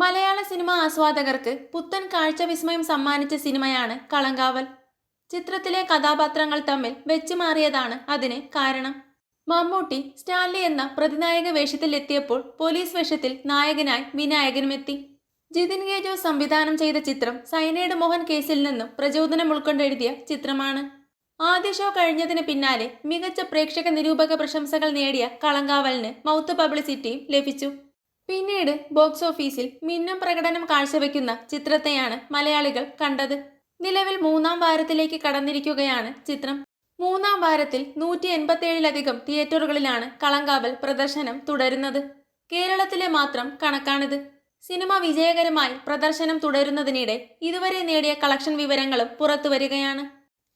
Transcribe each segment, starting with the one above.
മലയാള cinema ആസ്വാദകർക്ക് പുത്തൻ കാഴ്ച വിസ്മയം സമ്മാനിച്ച സിനിമയാണ് കളങ്കാവൽ. ചിത്രത്തിലെ കഥാപാത്രങ്ങൾ തമ്മിൽ വെച്ചുമാറിയതാണ് അതിന് കാരണം. മമ്മൂട്ടി സ്റ്റാൻലി എന്ന പ്രതിനായക വേഷത്തിൽ എത്തിയപ്പോൾ പോലീസ് വേഷത്തിൽ നായകനായി വിനായകനുമെത്തി. ജിതിൻ ഗേജോ സംവിധാനം ചെയ്ത ചിത്രം സൈനൈഡ് മോഹൻ കേസിൽ നിന്നും പ്രചോദനം ഉൾക്കൊണ്ടെഴുതിയ ചിത്രമാണ്. ആദ്യ ഷോ കഴിഞ്ഞതിന് പിന്നാലെ മികച്ച പ്രേക്ഷക നിരൂപക പ്രശംസകൾ നേടിയ കളങ്കാവലിന് മൗത്ത് പബ്ലിസിറ്റിയും ലഭിച്ചു. പിന്നീട് ബോക്സ് ഓഫീസിൽ മിന്നും പ്രകടനം കാഴ്ചവെക്കുന്ന ചിത്രത്തെയാണ് മലയാളികൾ കണ്ടത്. നിലവിൽ മൂന്നാം വാരത്തിലേക്ക് കടന്നിരിക്കുകയാണ് ചിത്രം. മൂന്നാം വാരത്തിൽ നൂറ്റി എൺപത്തിയേഴിലധികം തിയേറ്ററുകളിലാണ് കളങ്കാവൽ പ്രദർശനം തുടരുന്നത്. കേരളത്തിലെ മാത്രം കണക്കാണിത്. സിനിമ വിജയകരമായി പ്രദർശനം തുടരുന്നതിനിടെ ഇതുവരെ നേടിയ കളക്ഷൻ വിവരങ്ങളും പുറത്തുവരികയാണ്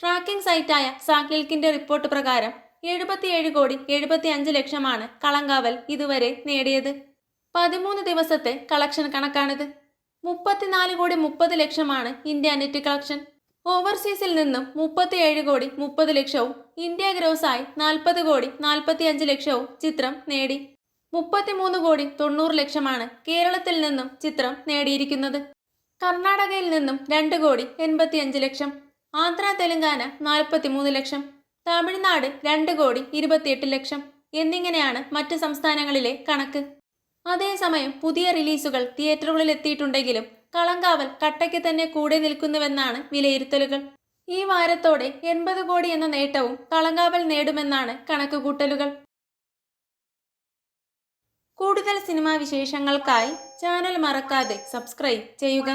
ട്രാക്കിംഗ് സൈറ്റായ സാക്ലിൽക്കിന്റെ റിപ്പോർട്ട് പ്രകാരം എഴുപത്തിയേഴ് കോടി എഴുപത്തിയഞ്ച് ലക്ഷമാണ് കളങ്കാവൽ ഇതുവരെ നേടിയത്. പതിമൂന്ന് ദിവസത്തെ കളക്ഷൻ കണക്കാണിത്. മുപ്പത്തിനാല് കോടി മുപ്പത് ലക്ഷമാണ് ഇന്ത്യ നെറ്റ് കളക്ഷൻ. ഓവർസീസിൽ നിന്നും മുപ്പത്തിയേഴ് കോടി മുപ്പത് ലക്ഷവും ഇന്ത്യ ഗ്രോസായി നാൽപ്പത് കോടി നാൽപ്പത്തി അഞ്ച് ലക്ഷവും ചിത്രം നേടി. മുപ്പത്തിമൂന്ന് കോടി തൊണ്ണൂറ് ലക്ഷമാണ് കേരളത്തിൽ നിന്നും ചിത്രം നേടിയിരിക്കുന്നത്. കർണാടകയിൽ നിന്നും രണ്ട് കോടി എൺപത്തിയഞ്ച് ലക്ഷം. ആന്ധ്ര തെലങ്കാന നാൽപ്പത്തിമൂന്ന് ലക്ഷം. തമിഴ്നാട് രണ്ട് കോടി ഇരുപത്തിയെട്ട് ലക്ഷം. എന്നിങ്ങനെയാണ് മറ്റ് സംസ്ഥാനങ്ങളിലെ കണക്ക്. അതേസമയം പുതിയ റിലീസുകൾ തിയേറ്ററുകളിൽ എത്തിയിട്ടുണ്ടെങ്കിലും കളങ്കാവൽ കട്ടയ്ക്ക് തന്നെ കൂടെ നിൽക്കുന്നുവെന്നാണ് വിലയിരുത്തലുകൾ. ഈ വാരത്തോടെ എൺപത് കോടി എന്ന നേട്ടവും കളങ്കാവൽ നേടുമെന്നാണ് കണക്കുകൂട്ടലുകൾ. കൂടുതൽ സിനിമാ വിശേഷങ്ങൾക്കായി ചാനൽ മറക്കാതെ സബ്സ്ക്രൈബ് ചെയ്യുക.